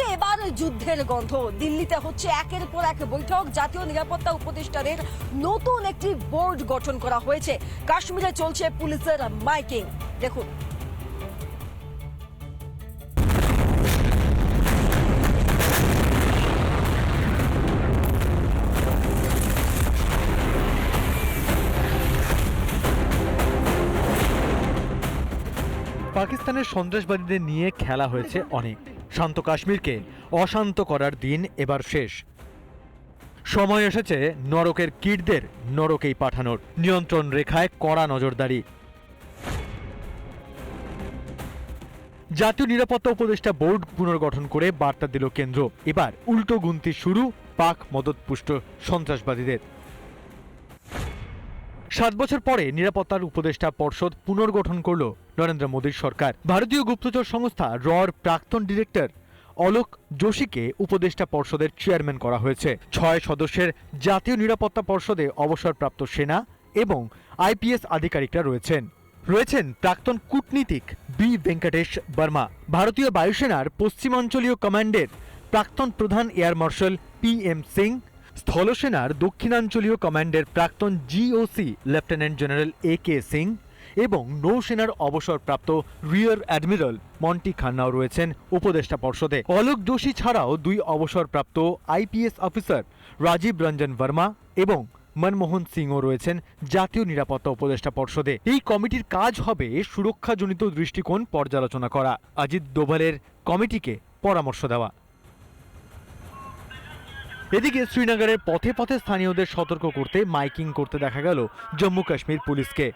এবার যুদ্ধের গন্ধ। দিল্লিতে হচ্ছে একের পর এক বৈঠক। জাতীয় নিরাপত্তা উপদেষ্টাদের নতুন একটি বোর্ড গঠন করা হয়েছে। কাশ্মীরে চলছে পুলিশের মাইকিং। দেখুন। পাকিস্তানের সন্ত্রাসবাদীদের নিয়ে খেলা হয়েছে অনেক। শান্ত কাশ্মীরকে অশান্ত করার দিন এবার শেষ। সময় এসেছে নরকের কীটদের নরকেই পাঠানোর, নিয়ন্ত্রণ রেখায় কড়া নজরদারি। জাতীয় নিরাপত্তা উপদেষ্টা বোর্ড পুনর্গঠন করে বার্তা দিল কেন্দ্র। এবার উল্টো গুনতি শুরু পাক মদতপুষ্ট সন্ত্রাসবাদীদের। সাত বছর পরে নিরাপত্তার উপদেষ্টা পর্ষদ পুনর্গঠন করল নরেন্দ্র মোদীর সরকার। ভারতীয় গুপ্তচর সংস্থা রর প্রাক্তন ডিরেক্টর অলোক যোশীকে উপদেষ্টা পর্ষদের চেয়ারম্যান করা হয়েছে। ছয় সদস্যের জাতীয় নিরাপত্তা পর্ষদে অবসরপ্রাপ্ত সেনা এবং আইপিএস আধিকারিকরা রয়েছেন। রয়েছেন প্রাক্তন কূটনীতিক বি ভেঙ্কটেশ বর্মা। ভারতীয় বায়ুসেনার পশ্চিমাঞ্চলীয় কমান্ডের প্রাক্তন প্রধান air marshal P M Singh স্থলসেনার দক্ষিণাঞ্চলীয় কমান্ডের প্রাক্তন GOC lieutenant general A K Singh এবং নৌসেনার অবসরপ্রাপ্ত রিয়ার অ্যাডমিরাল মন্টি খান্নাও রয়েছেন উপদেষ্টা পর্ষদে। অলোক যোশী ছাড়াও দুই অবসরপ্রাপ্ত আইপিএস অফিসার রাজীব রঞ্জন বর্মা এবং মনমোহন সিংও রয়েছেন জাতীয় নিরাপত্তা উপদেষ্টা পর্ষদে। এই কমিটির কাজ হবে সুরক্ষাজনিত দৃষ্টিকোণ পর্যালোচনা করা। অজিত দোভালের কমিটিকে পরামর্শ দেওয়া। এদিকে শ্রীনগরের পথে পথে স্থানীয়দের সতর্ক করতে মাইকিং করতে দেখা গেল জম্মু কাশ্মীর পুলিশকে।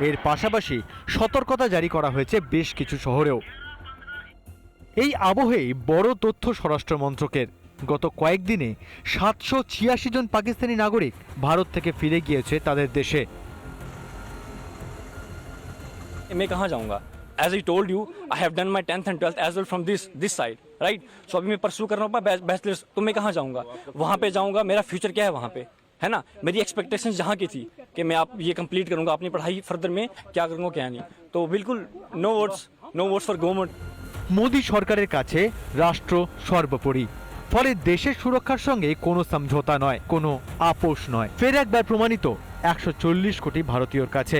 এর পাশাপাশি সতর্কতা জারি করা হয়েছে বেশ কিছু শহরেও। এই আবহেই বড় তথ্য স্বরাষ্ট্র মন্ত্রকের। গত কয়েকদিনে সাতশো ছিয়াশি জন পাকিস্তানি নাগরিক ভারত থেকে ফিরে গিয়েছে তাদের দেশে। मैं कहाँ जाऊँगा as I told you I have done my tenth and twelfth as well from this this side right so अभी मैं परसू कर रहा हूँ बैचलर्स तो मैं कहाँ जाऊँगा वहाँ पे जाऊँगा मेरा फ्यूचर क्या है वहाँ पे है ना मेरी एक्सपेक्टेशंस जहाँ की थी कि मैं आप ये कंप्लीट करूँगा अपनी पढ़ाई फर्दर में क्या करूँगा क्या नहीं तो बिल्कुल no words no words for government Modi সরকারের কাছে রাষ্ট্র সর্বোপরি ফলে দেশের সুরক্ষার সঙ্গে কোনো সমঝোতা নয় কোনো আপোষ নয় ফের একবার প্রমাণিত একশো চল্লিশ কোটি ভারতীয়র কাছে